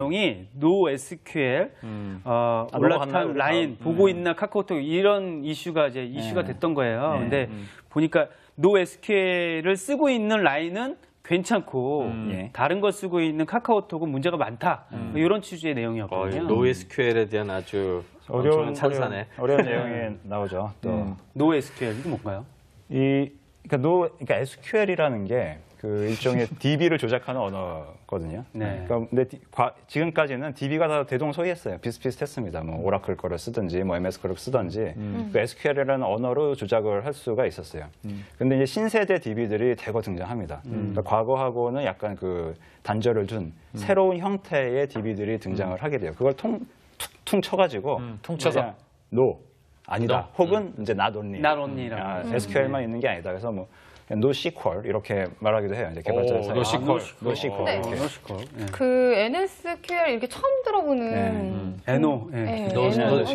내용이 NoSQL 어, 아, 올라탄 라인 다음? 보고 있나 카카오톡 이런 이슈가 이제 이슈가 네. 됐던 거예요. 네. 근데 보니까 NoSQL을 쓰고 있는 라인은 괜찮고 예. 다른 걸 쓰고 있는 카카오톡은 문제가 많다. 뭐 이런 취지의 어, 내용이었거든요. NoSQL에 대한 아주 어려운 찬사네. 어려운, 어려운 내용이 나오죠. 또 음. NoSQL 이게 뭔가요? 이 그러니까 노 그러니까 SQL이라는 게 그 일종의 DB를 조작하는 언어거든요. 네. 그러니까 근데 디- 과- 지금까지는 DB가 다 대동소이했어요. 비슷비슷했습니다. 뭐 오라클 거를 쓰든지 뭐 MS 거를 쓰든지 그 SQL이라는 언어로 조작을 할 수가 있었어요. 근데 이제 신세대 DB들이 대거 등장합니다. 그러니까 과거하고는 약간 그 단절을 둔 새로운 형태의 DB들이 등장을 하게 돼요. 그걸 통 툭, 퉁쳐가지고? 그냥 no 아니다. 혹은 이제 not only. Only라고. 아, SQL만 있는 게 아니다. 그래서 뭐 NoSQL 이렇게 말하기도 해요. 이제 개발자. NoSQL. 아, NoSQL 네. 이렇게. NoSQL. 예. 그 NSQL 이렇게 처음 들어보는. 네. NO. 예. 네, NO, 어,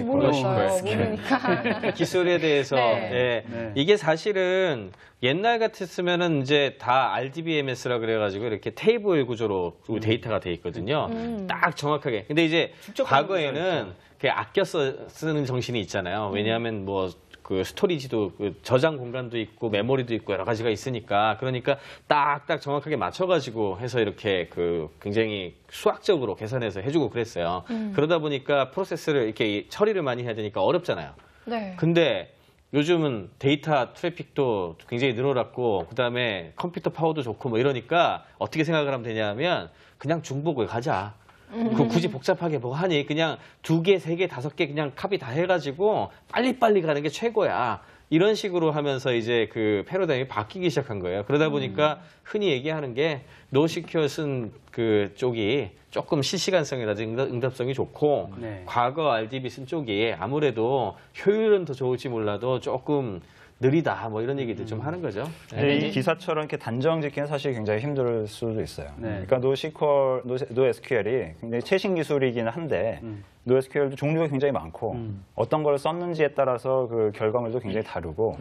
모르겠어요. NoSQL. 모르니까. 기술에 대해서 네. 예. 네. 이게 사실은 옛날 같았으면은 이제 다 RDBMS라 그래가지고 이렇게 테이블 구조로 그 데이터가 돼 있거든요. 음. 딱 정확하게. 근데 이제 과거에는 그 아껴 써- 쓰는 정신이 있잖아요. 왜냐하면 뭐그 스토리지도 그 저장 공간도 있고 메모리도 있고 여러 가지가 있으니까 그러니까 딱딱 정확하게 맞춰가지고 해서 이렇게 그 굉장히 수학적으로 계산해서 해주고 그랬어요. 그러다 보니 까 프로세스를 이렇게 처리를 많이 해야 되니까 어렵잖아요. 네. 근데 요즘은 데이터 트래픽도 굉장히 늘어났고 그다음에 컴퓨터 파워도 좋고 뭐 이러니까 어떻게 생각을 하면 되냐면 그냥 중복을 가자. 그 굳이 복잡하게 뭐 하니 그냥 두 개, 세 개, 다섯 개 그냥 카피 다 해가지고 빨리빨리 가는 게 최고야. 이런 식으로 하면서 이제 그 패러다임이 바뀌기 시작한 거예요. 그러다 보니까 흔히 얘기하는 게 노시큐어 쓴 그 쪽이 조금 실시간성이라든지 응답- 응답성이 좋고 네. 과거 RDB 쓴 쪽이 아무래도 효율은 더 좋을지 몰라도 조금 느리다 뭐 이런 얘기들 좀 하는 거죠. 네. 근데 이 기사처럼 이렇게 단정 짓기는 사실 굉장히 힘들 수도 있어요. 네. 그러니까 NoSQL, NoSQL이 굉장히 최신 기술이기는 한데 NoSQL도 종류가 굉장히 많고 어떤 걸 썼는지에 따라서 그 결과물도 굉장히 다르고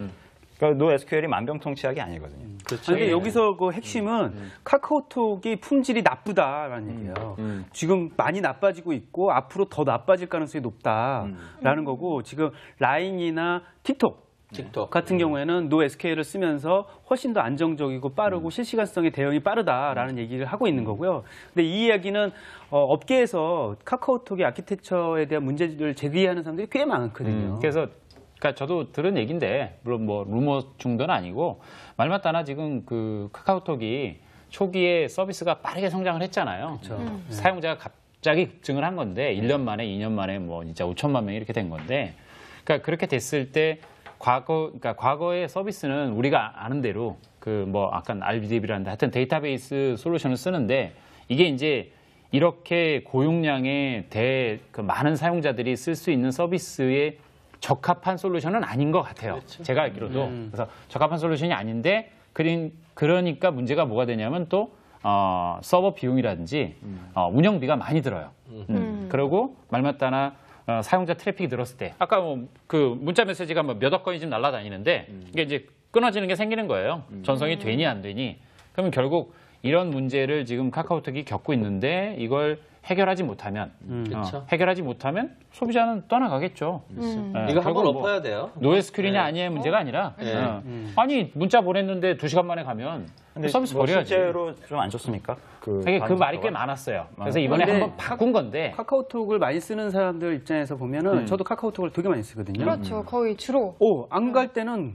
그러니까 NoSQL이 만병통치약이 아니거든요. 그렇죠. 근데 여기서 그 핵심은 카카오톡이 품질이 나쁘다라는 얘기예요. 지금 많이 나빠지고 있고 앞으로 더 나빠질 가능성이 높다라는 거고 지금 라인이나 틱톡 틱톡. 같은 경우에는 NoSQL을 쓰면서 훨씬 더 안정적이고 빠르고 실시간성의 대응이 빠르다라는 얘기를 하고 있는 거고요. 근데 이 이야기는 어, 업계에서 카카오톡의 아키텍처에 대한 문제를 제기하는 사람들이 꽤 많거든요. 그래서 그러니까 저도 들은 얘기인데 물론 뭐 루머 정도는 아니고 말 맞다나 지금 그 카카오톡이 초기에 서비스가 빠르게 성장을 했잖아요. 그렇죠. 사용자가 갑자기 급증을 한 건데 1년 만에 2년 만에 뭐 진짜 5천만 명이 이렇게 된 건데 그러니까 그렇게 됐을 때 과거 그러니까 과거의 서비스는 우리가 아는 대로 그 뭐 아까 RDB라는데 하여튼 데이터베이스 솔루션을 쓰는데 이게 이제 이렇게 고용량의 대 그 많은 사용자들이 쓸 수 있는 서비스에 적합한 솔루션은 아닌 것 같아요. 제가 알기로도 그래서 적합한 솔루션이 아닌데 그린 그러니까 문제가 뭐가 되냐면 또 어, 서버 비용이라든지 어, 운영비가 많이 들어요. 음. 그리고 말 맞다나 어, 사용자 트래픽이 늘었을 때. 아까 뭐 그 문자 메시지가 뭐 몇억 건이 지금 날아다니는데 이게 이제 끊어지는 게 생기는 거예요. 전송이 되니 안 되니. 그러면 결국 이런 문제를 지금 카카오톡이 겪고 있는데 이걸 해결하지 못하면 어, 그쵸. 해결하지 못하면 소비자는 떠나가겠죠. 예, 이거 한번 뭐 엎어야 돼요. 노에스큐리냐 아니냐의 문제가 아니라 네. 어. 아니 문자 보냈는데 두 시간 만에 가면 근데 서비스 뭐 버려야지. 실제로 좀 안 좋습니까? 그, 되게 그 말이 꽤? 많았어요. 그래서 이번에 한번 바꾼 건데 카카오톡을 많이 쓰는 사람들 입장에서 보면은 저도 카카오톡을 되게 많이 쓰거든요. 그렇죠. 거의 주로. 오, 안 갈 때는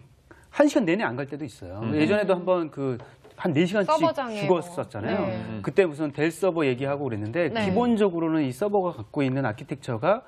한 시간 내내 안 갈 때도 있어요. 예전에도 한번 그, 한 네시간씩 서버장에 죽었었잖아요. 뭐. 네. 그때 무슨 델 서버 얘기하고 그랬는데, 네. 기본적으로는 이 서버가 갖고 있는 아키텍처가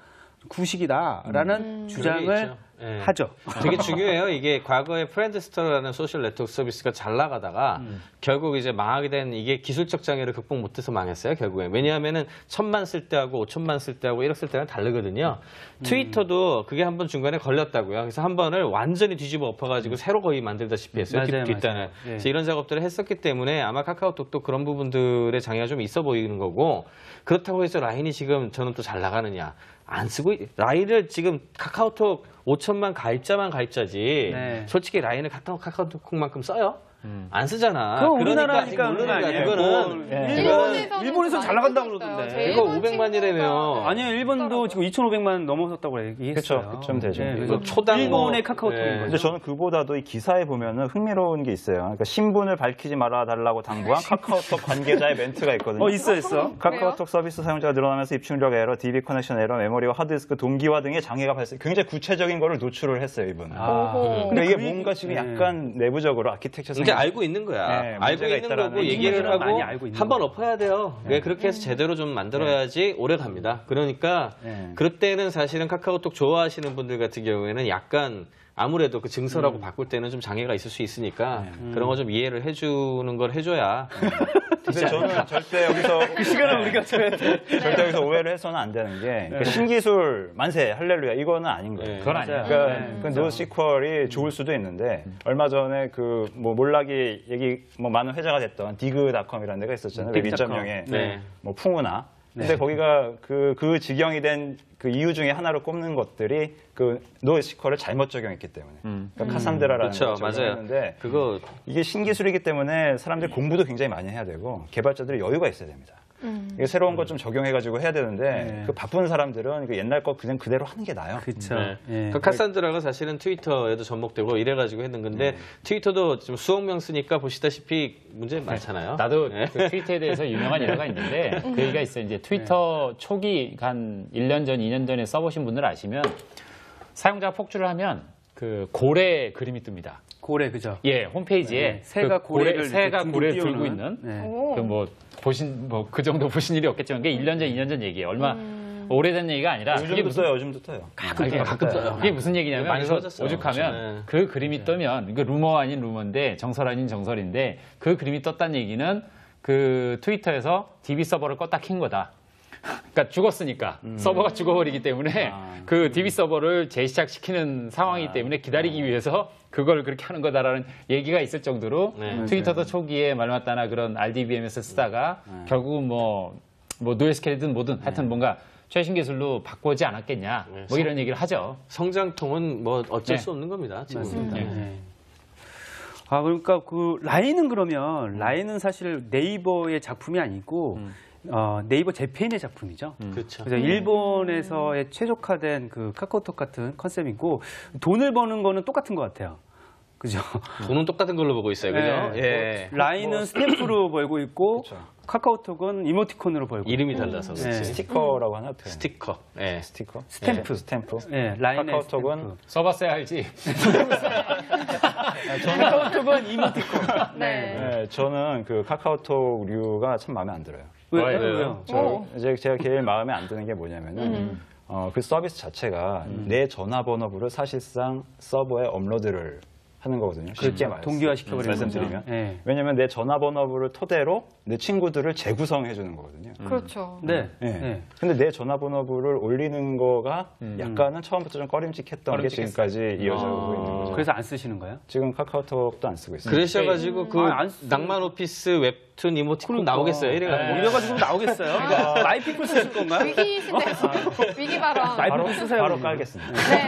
구식이다라는 주장을 예. 하죠. 되게 중요해요. 이게 과거에 프렌드스터라는 소셜 네트워크 서비스가 잘 나가다가 결국 이제 망하게 된 이게 기술적 장애를 극복 못해서 망했어요. 결국에 왜냐하면은 천만 쓸 때하고 오천만 쓸 때하고 1억 쓸 때는 다르거든요. 트위터도 그게 한 번 중간에 걸렸다고요. 그래서 한 번을 완전히 뒤집어 엎어가지고 새로 거의 만들다시피 했어요. 맞아요, 뒷, 뒷단을. 맞아요. 예. 그래서 이런 작업들을 했었기 때문에 아마 카카오톡도 그런 부분들의 장애가 좀 있어 보이는 거고 그렇다고 해서 라인이 지금 저는 또 잘 나가느냐. 안 쓰고 있- 라인을 지금 카카오톡 5천만 가입자만 가입자지 네. 솔직히 라인을 카카오, 카카오톡만큼 써요? 안 쓰잖아. 그러니까 우리나라니까 그런 거 거야. 그거는 뭐, 예. 일본에서는 일본에서 잘 나간다고. 그러던데. 제 이거 일본 500만 이래며. 친구가 아니요, 일본도 지금 2,500만 넘어섰다고 얘기했어요. 그쵸, 그쯤 되죠. 네, 그래서 초당 일본의 뭐- 카카오톡인 예. 거죠. 근데 저는 그보다도 이 기사에 보면은 흥미로운 게 있어요. 그러니까 신분을 밝히지 말아 달라고 당부한 카카오톡 관계자의 멘트가 있거든요. 어, 있어, 있어. 카카오톡 서비스 사용자가 늘어나면서 입출력 에러, DB 커넥션 에러, 메모리와 하드디스크 동기화 등의 장애가 발생. 굉장히 구체적인 거를 노출을 했어요, 이분. 은 아, 오호. 근데 이게 그 뭔가 지금 네. 약간 내부적으로 아키텍처 이제 알고 있는 거야. 네, 알고 있는 거고 얘기를 하고 한번 거죠. 엎어야 돼요. 네, 그렇게 해서 제대로 좀 만들어야지 오래 갑니다. 그러니까 네. 그럴 때는 사실은 카카오톡 좋아하시는 분들 같은 경우에는 약간 아무래도 그 증서라고 바꿀 때는 좀 장애가 있을 수 있으니까 그런 거 좀 이해를 해주는 걸 해줘야 근데 저는 절대 여기서 그 시간을 우리가 줘야 돼. 절대 여기서 오해를 해서는 안 되는 게 그 신기술 만세 할렐루야 이거는 아닌 거예요. 네. 그건 아니에요. 그러니까 그 노시퀄이 좋을 수도 있는데 얼마 전에 그 뭐 몰락이 얘기 뭐 많은 회자가 됐던 디그닷컴이라는 데가 있었잖아요. 웹 딕닷컴. 2.0의 네. 뭐 풍우나. 근데 거기가 그, 그 지경이 된 그 이유 중에 하나로 꼽는 것들이 그 노시퀄을 잘못 적용했기 때문에. 그러니까 카산드라라는 그렇죠, 걸 맞아요. 적용했는데 그거 이게 신기술이기 때문에 사람들이 공부도 굉장히 많이 해야 되고 개발자들이 여유가 있어야 됩니다. 이게 새로운 것좀 적용해가지고 해야 되는데 네. 그 바쁜 사람들은 그 옛날 거 그냥 그대로 하는 게 나아요. 그쵸. 네. 예. 그 카산드라가 사실은 트위터에도 접목되고 이래가지고 했는 건데 트위터도 지금 수억 명 쓰니까 보시다시피 문제 많잖아요. 나도 네. 그 트위터에 대해서 유명한 일화가 있는데 그 얘기가 있어요. 이제 트위터 초기 한 1년 전, 2년 전에 써보신 분들 아시면 사용자 폭주를 하면 그 고래 그림이 뜹니다. 고래, 그죠. 예, 홈페이지에 네, 새가 그 고래, 새가 둥둥 들고. 있는 네. 오. 그뭐 보신 뭐 그 정도 보신 일이 없겠지만 그게 1년 전, 2년 전 얘기예요. 얼마 오래된 얘기가 아니라 그게 요즘도 무슨 떠요, 요즘도 떠요. 가끔 떠요, 가끔 떠요. 그게 무슨 얘기냐면 많이 그래서 써졌어요. 오죽하면 네. 그 그림이 뜨면 이거 루머 아닌 루머인데 정설 아닌 정설인데 그 그림이 떴다는 얘기는 그 트위터에서 DB 서버를 껐다 킨 거다. 그러니까 죽었으니까 서버가 죽어버리기 때문에 그 DB 서버를 재시작시키는 상황이기 때문에 기다리기 위해서 그걸 그렇게 하는 거다라는 얘기가 있을 정도로 네. 트위터도 초기에 말맞다나 그런 RDBMS 쓰다가 결국은 뭐, 뭐 노에스켈이든 뭐든 하여튼 뭔가 최신 기술로 바꾸지 않았겠냐 뭐 이런 얘기를 하죠. 성장통은 뭐 어쩔 네. 수 없는 겁니다. 지금. 맞습니다. 네. 네. 아, 그러니까 그 라인은 그러면 라인은 사실 네이버의 작품이 아니고 어, 네이버 재팬의 작품이죠. 그렇죠. 그래서 일본에서의 최적화된 그 카카오톡 같은 컨셉이고 돈을 버는 거는 똑같은 것 같아요. 그죠? 돈은 똑같은 걸로 보고 있어요. 그죠? 네. 예. 라인은 스탬프로 벌고 있고 그쵸. 카카오톡은 이모티콘으로 벌고 있고. 이름이 달라서 그렇지. 네. 스티커라고 하나 표현. 스티커. 예. 스티커? 스탬프. 네, 스탬프. 네, 라인의 카카오톡은 스탬프. 써봤어야 알지. 카카오톡은 이모티콘. 네. 네, 저는 그 카카오톡류가 참 마음에 안 들어요. 왜요? 왜요? 왜요? 저 오. 이제 제가 제일 마음에 안 드는 게 뭐냐면은 어, 그 서비스 자체가 내 전화번호부를 사실상 서버에 업로드를 하는 거거든요. 쉽게 말해서 동기화 시켜버리는 말씀드리면 거죠. 네. 왜냐하면 내 전화번호부를 토대로 내 친구들을 재구성해 주는 거거든요. 그렇죠. 네. 예. 네. 근데 내 전화번호부를 올리는 거가 약간은 처음부터 좀 꺼림칙했던 게. 지금까지 이어져 오고 있는 거죠. 그래서 안 쓰시는 거예요? 지금 카카오톡도 안 쓰고 있어요. 그러셔가지고 그 아, 안 쓰- 낭만 오피스 웹 툰 이모티콘 그러니까. 나오겠어요. 이래가지고. 뭐 이래가지고 나오겠어요? 마이피플 쓰실 건가요? 위기 시대 위기 발언. 마이피플 바로, 쓰세요. 바로. 깔겠습니다. 네.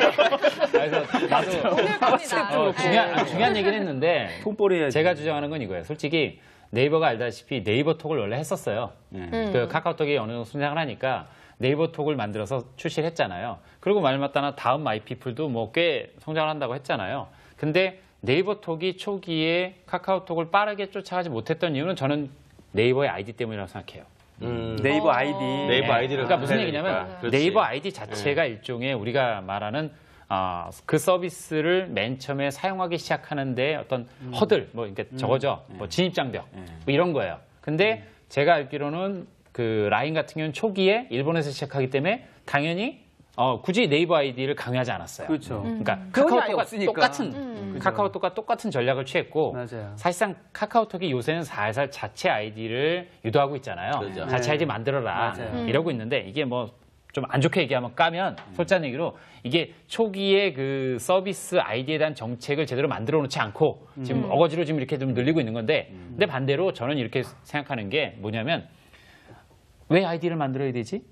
그래서 나도 오늘. 어, 중요한, 중요한 얘기는 했는데 해야지. 제가 주장하는 건 이거예요. 솔직히 네이버가 알다시피 네이버 톡을 원래 했었어요. 네. 그 카카오톡이 어느 정도 순장을 하니까 네이버 톡을 만들어서 출시를 했잖아요. 그리고 말맞다나 다음 마이피플도 뭐 꽤 성장을 한다고 했잖아요. 근데 네이버 톡이 초기에 카카오톡을 빠르게 쫓아가지 못했던 이유는 저는 네이버의 아이디 때문이라고 생각해요. 음. 네이버 어. 아이디. 네이버 아이디를 그러니까 무슨 얘기냐면. 그렇지. 네이버 아이디 자체가 일종의 우리가 말하는 아, 그 서비스를 맨 처음에 사용하기 시작하는데 어떤 허들, 뭐 이렇게 저거죠, 뭐 진입장벽, 뭐 이런 거예요. 근데 제가 알기로는 그 라인 같은 경우는 초기에 일본에서 시작하기 때문에 당연히 어, 굳이 네이버 아이디를 강요하지 않았어요. 그렇죠. 그러니까 그건 아예 카카오톡과. 똑같은 카카오톡과 똑같은 전략을 취했고 맞아요. 사실상 카카오톡이 요새는 살살 자체 아이디를 유도하고 있잖아요. 그렇죠. 자체 네. 아이디 만들어라 맞아요. 이러고 있는데 이게 뭐 좀안 좋게 얘기하면 까면 솔직한 얘기로 이게 초기에 그 서비스 아이디에 대한 정책을 제대로 만들어 놓지 않고 지금 어거지로 지금 이렇게 좀 늘리고 있는 건데 근데 반대로 저는 이렇게 생각하는 게 뭐냐면 왜 아이디를 만들어야 되지?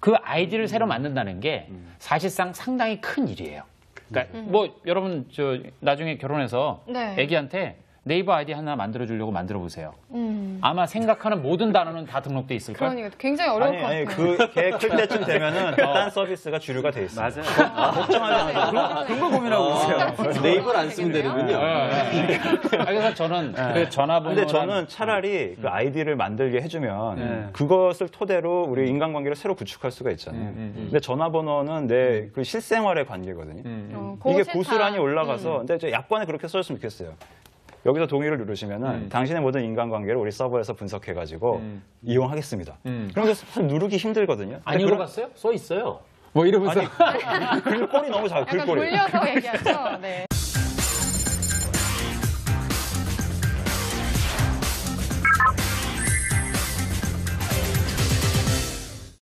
그 아이디를 새로 만든다는 게 사실상 상당히 큰 일이에요. 그러니까 뭐 여러분 저 나중에 결혼해서 네. 애기한테 네이버 아이디 하나 만들어 주려고 만들어 보세요. 음. 아마 생각하는 모든 단어는 다 등록돼 있을 걸. 그러니까 굉장히 어려울 아니 것 아니 같아요. 그걔 클 때쯤 되면은 딴 서비스가 주류가 돼 있어요. 맞아요. 걱정하지 마세요. 그런 걸 고민하고 있어요. 네이버를 안 쓰면 되는군요. 아, 그래서 저는 그 전화번호. 근데 저는 차라리 그 아이디를 만들게 해주면 네. 그것을 토대로 우리 인간관계를 새로 구축할 수가 있잖아요. 근데 전화번호는 내 그 실생활의 관계거든요. 어, 그거 이게. 고스란히 올라가서 근데 저 약관에 그렇게 써줬으면 좋겠어요. 여기서 동의를 누르시면은 당신의 모든 인간관계를 우리 서버에서 분석해가지고 이용하겠습니다. 그런 게 사실 누르기 힘들거든요. 안 읽어봤어요? 써 있어요. 뭐 이러면서 글꼴이 너무 작아. 약간 글꼴이. 돌려서 얘기하죠. 네.